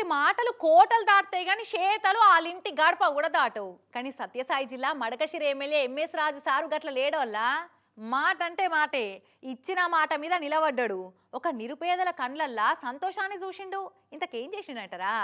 ఒకరి మాటలు కోటలు దాటుతాయి కానీ చేతలు వాళ్ళింటి గడప కూడా దాటవు. కానీ సత్యసాయి జిల్లా Madakasira MLA MS Raju sir గట్ల లేడోళ్ళ? మాట అంటే మాటే. ఇచ్చిన మాట మీద నిలబడ్డాడు. ఒక నిరుపేదల కండ్లల్లా సంతోషాన్ని చూసిండు. ఇంతకేం చేసిండటరా?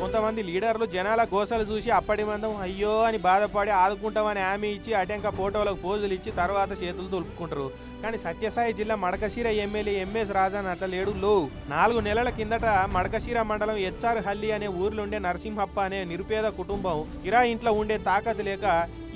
కొంతమంది లీడర్లు జనాల గోసలు చూసి అప్పటి మందం అయ్యో అని బాధపడి ఆదుకుంటామని హామీ ఇచ్చి అటెంక ఫోటోలకు పోజులు ఇచ్చి తర్వాత చేతులు దులుపుకుంటారు. కానీ సత్యసాయి జిల్లా మడకశిర ఎమ్మెల్యే ఎంఎస్ రాజన్ అట్లా లేడు. లో నాలుగు నెలల కిందట మడకశిర మండలం హెచ్ఆర్ హల్లి అనే ఊర్లుండే నరసింహప్ప అనే నిరుపేద కుటుంబం. ఇరా ఇంట్లో ఉండే తాకతు లేక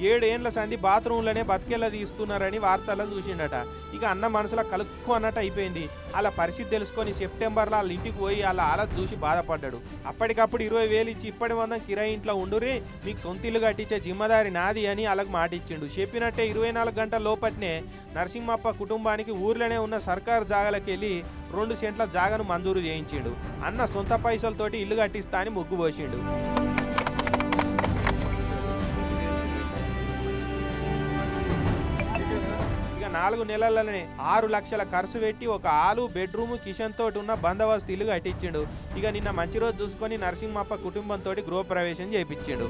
ఏడేండ్ల సంది బాత్రూంలోనే బతికెళ్ళ తీస్తున్నారని వార్తల్లో చూసిండట. ఇక అన్న మనసులో కలుక్కు అన్నట్టు అయిపోయింది. అలా పరిస్థితి తెలుసుకొని సెప్టెంబర్లో వాళ్ళ ఇంటికి పోయి వాళ్ళ ఆలత చూసి బాధపడ్డాడు. అప్పటికప్పుడు ఇరవై వేలు ఇచ్చి ఇప్పటి వందం కిరాయి ఇంట్లో ఉండురి మీకు సొంత ఇల్లు కట్టించే జిమ్మదారి నాది అని వాళ్ళకి మాట ఇచ్చిండు చెప్పినట్టే ఇరవై నాలుగు గంటల లోపట్నే నరసింహప్ప కుటుంబానికి ఊర్లోనే ఉన్న సర్కారు జాగాలకెళ్ళి రెండు సెంట్ల జాగను మంజూరు చేయించిండు. అన్న సొంత పైసలతోటి ఇల్లు కట్టిస్తా అని ముగ్గు పోసిండు. ఇక నాలుగు నెలలనే ఆరు లక్షల ఖర్చు పెట్టి ఒక ఆలు బెడ్రూమ్ కిచెన్ తోటి ఉన్న బందోబస్తు ఇల్లు కట్టించిండు. ఇక నిన్న మంచి రోజు చూసుకొని నరసింహప్ప కుటుంబంతో గృహప్రవేశం చేయించిండు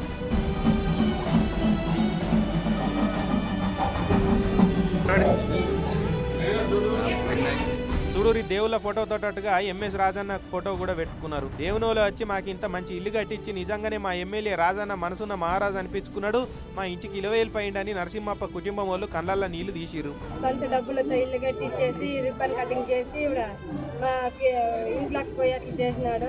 సూడూరి దేవుళ్ళ ఫోటో తోటట్టుగా ఎంఎస్ రాజన్న ఫోటో కూడా పెట్టుకున్నారు. దేవునోళ్ళు వచ్చి మాకు ఇంత మంచి ఇల్లు కట్టించి నిజంగానే మా ఎమ్మెల్యే రాజన్న మనసున్న మహారాజు అనిపించుకున్నాడు. మా ఇంటికి ఇలవేలు పోయిండని నరసింహప్ప కుటుంబం వాళ్ళు కళ్ళల్లో నీళ్ళు తీసిరు సొంత డబ్బులతో ఇల్లు కట్టించేసి రిబ్బన్ కటింగ్ చేసి మా ఇంట్లోకి పోయి అట్లా చేసినాడు.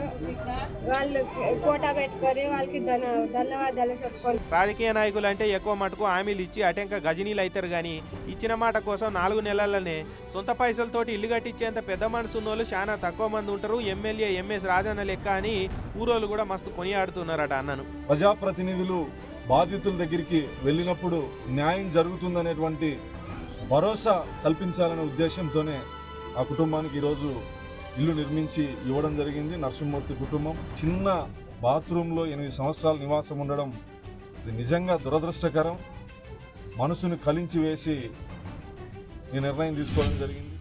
వాళ్ళు కోటా పెట్టుకొని వాళ్ళకి ధన ధన్యవాదాలు చెప్పుకొని రాజకీయ నాయకులు అంటే ఎక్కువ మటుకు హామీలు ఇచ్చి అటెంక గజనీలు అవుతారు కానీ ఇచ్చిన మాట కోసం నాలుగు నెలలనే సొంత పైసలతోటి ఇల్లు కట్టించేంత పెద్ద మనసు ఉన్నోళ్ళు చాలా తక్కువ మంది ఉంటారు. ఎమ్మెల్యే ఎంఎస్ రాజన్న లెక్క అని ఊరోళ్ళు కూడా మస్తు కొనియాడుతున్నారట అన్నను. ప్రజాప్రతినిధులు బాధితుల దగ్గరికి వెళ్ళినప్పుడు న్యాయం జరుగుతుందనేటువంటి భరోసా కల్పించాలనే ఉద్దేశంతోనే ఆ కుటుంబానికి ఈరోజు ఇల్లు నిర్మించి ఇవ్వడం జరిగింది. నరసింహమూర్తి కుటుంబం. చిన్న బాత్రూంలో ఎనిమిది సంవత్సరాలు నివాసం ఉండడం ఇది నిజంగా దురదృష్టకరం. మనసును కలించి వేసి ఈ నిర్ణయం తీసుకోవడం జరిగింది.